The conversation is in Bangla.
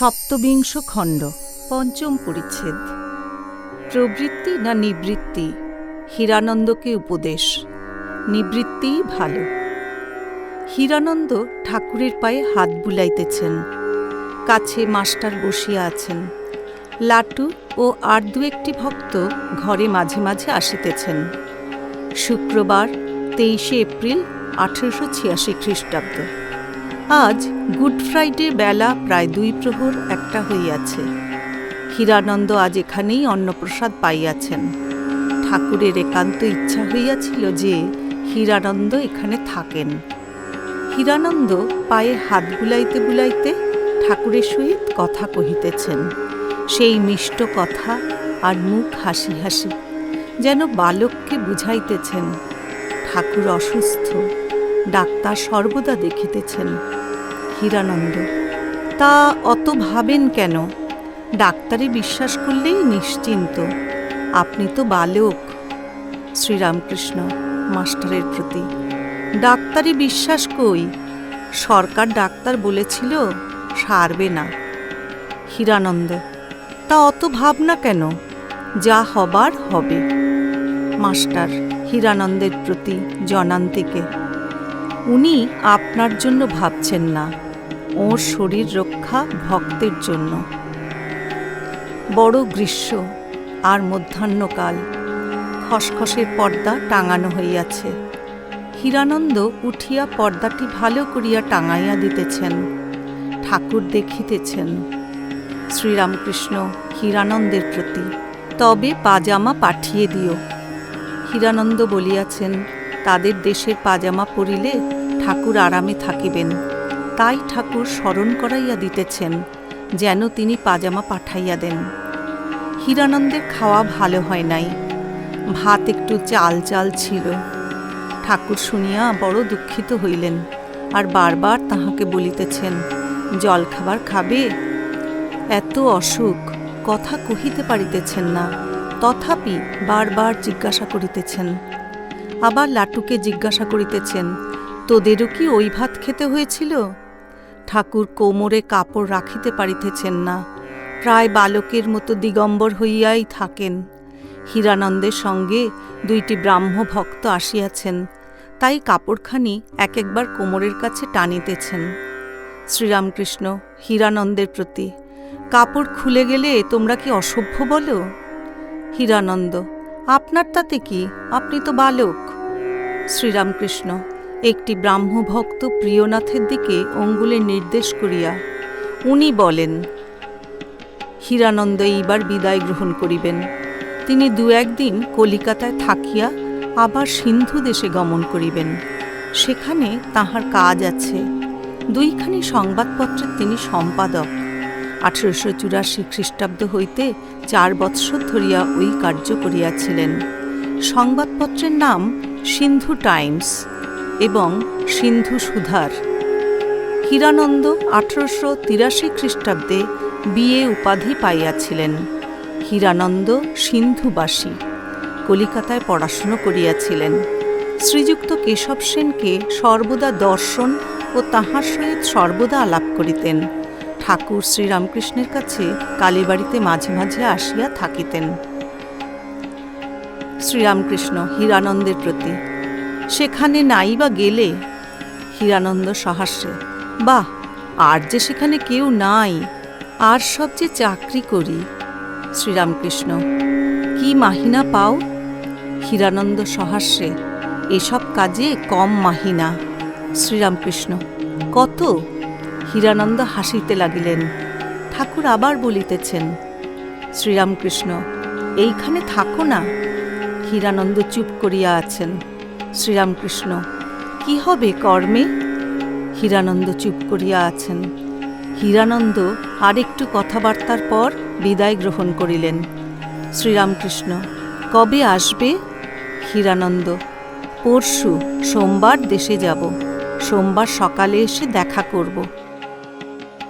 সপ্তবিংশ খণ্ড, পঞ্চম পরিচ্ছেদ। প্রবৃত্তি না নিবৃত্তি? হীরানন্দকে উপদেশ। নিবৃত্তিই ভালো। হীরানন্দ ঠাকুরের পায়ে হাত বুলাইতেছেন। কাছে মাস্টার বসিয়া আছেন। লাটু ও আর দু একটি ভক্ত ঘরে মাঝে মাঝে আসিতেছেন। শুক্রবার তেইশে এপ্রিল আঠেরোশো ছিয়াশি খ্রিস্টাব্দ। আজ গুড ফ্রাইডে বেলা প্রায় দুই প্রহর একটা হইয়াছে। হীরানন্দ আজ এখানেই অন্নপ্রসাদ পাইয়াছেন। ঠাকুরের একান্ত ইচ্ছা হইয়াছিল যে হীরানন্দ এখানে থাকেন। হীরানন্দ পায়ে হাত বুলাইতে বুলাইতে ঠাকুরের সহিত কথা কহিতেছেন। সেই মিষ্ট কথা আর মুখ হাসি হাসি যেন বালককে বুঝাইতেছেন। ঠাকুর অসুস্থ। ডাক্তার সর্বদা দেখিতেছেন। হীরানন্দ, তা অত ভাবেন কেন? ডাক্তারে বিশ্বাস করলেই নিশ্চিন্ত। আপনি তো বালক। শ্রীরামকৃষ্ণ, মাস্টারের প্রতি, ডাক্তারে বিশ্বাস কই? সরকার ডাক্তার বলেছিল, সারবে না। হীরানন্দ, তা অত ভাবনা কেন? যা হবার হবে। মাস্টার, হীরানন্দের প্রতি জনান্তিকে উনি আপনার জন্য ভাবছেন না। ওর শরীর রক্ষা ভক্তের জন্য। বড় গ্রীষ্ম আর মধ্যাহ্নকাল। খসখসের পর্দা টাঙানো হইয়াছে। হীরানন্দ উঠিয়া পর্দাটি ভালো করিয়া টাঙাইয়া দিতেছেন। ঠাকুর দেখিতেছেন। শ্রীরামকৃষ্ণ হীরানন্দের প্রতি। তবে পাজামা পাঠিয়ে দিও। হীরানন্দ বলিয়াছেন তাদের দেশের পাজামা পরিলে ঠাকুর আরামে থাকিবেন। তাই ঠাকুর স্মরণ করাইয়া দিতেছেন, যেন তিনি পাজামা পাঠাইয়া দেন। হীরানন্দের খাওয়া ভালো হয় নাই, ভাত একটু চাল চাল ছিল। ঠাকুর শুনিয়া বড় দুঃখিত হইলেন, আর বারবার তাহাকে বলিতেছেন, জল খাবার খাবে? এত অসুখ, কথা কহিতে পারিতেছেন না, তথাপি বারবার জিজ্ঞাসা করিতেছেন। আবার লাটুকে জিজ্ঞাসা করিতেছেন, তোদেরও কি ওই ভাত খেতে হয়েছিল? ঠাকুর কোমরে কাপড় রাখিতে পারিতেছেন না, প্রায় বালকের মতো দিগম্বর হইয়াই থাকেন। হীরানন্দের সঙ্গে দুইটি ব্রাহ্ম ভক্ত আসিয়াছেন, তাই কাপড়খানি এক একবার কোমরের কাছে টানিতেছেন। শ্রীরামকৃষ্ণ, হীরানন্দের প্রতি, কাপড় খুলে গেলে তোমরা কি অসভ্য বলো? হীরানন্দ, আপনার তাতে কি? আপনি তো বালক। শ্রীরামকৃষ্ণ, একটি ব্রাহ্মভক্ত প্রিয়নাথের দিকে অঙ্গুলে নির্দেশ করিয়া, উনি বলেন, হীরানন্দ এইবার বিদায় গ্রহণ করিবেন। তিনি দু একদিন কলিকাতায় থাকিয়া আবার সিন্ধু দেশে গমন করিবেন। সেখানে তাহার কাজ আছে। দুইখানি সংবাদপত্রের তিনি সম্পাদক। আঠেরোশো চুরাশি খ্রিস্টাব্দ হইতে চার বৎসর ধরিয়া ওই কার্য করিয়াছিলেন। সংবাদপত্রের নাম সিন্ধু টাইমস এবং সিন্ধু সুধার। হীরানন্দ আঠারোশো তিরাশি খ্রিস্টাব্দে বিয়ে উপাধি পাইয়াছিলেন। হীরানন্দ সিন্ধুবাসী, কলিকাতায় পড়াশুনো করিয়াছিলেন। শ্রীযুক্ত কেশব সেনকে সর্বদা দর্শন ও তাহার সহিত সর্বদা আলাপ করিতেন। ঠাকুর শ্রীরামকৃষ্ণের কাছে কালীবাড়িতে মাঝে মাঝে আসিয়া থাকিতেন। শ্রীরামকৃষ্ণ হীরানন্দের প্রতি। সেখানে নাই বা গেলে, হীরানন্দ সহাস্যে বাহ, আর যে সেখানে কেউ নাই, আর সব যে চাকরি করি। শ্রীরামকৃষ্ণ, কি মাহিনা পাও? হীরানন্দ সহাস্যে এসব কাজে কম মাহিনা। শ্রীরামকৃষ্ণ, কত? হীরানন্দ হাসিতে লাগিলেন, ঠাকুর আবার বলিতেছেন, শ্রীরামকৃষ্ণ, এইখানে থাকো না হীরানন্দ চুপ করিয়া আছেন। শ্রীরামকৃষ্ণ, কি হবে কর্মে? হীরানন্দ চুপ করিয়া আছেন। হীরানন্দ আরেকটু কথাবার্তার পর বিদায় গ্রহণ করিলেন। শ্রীরামকৃষ্ণ, কবে আসবে? হীরানন্দ, পরশু, সোমবার দেশে যাব। সোমবার সকালে এসে দেখা করব।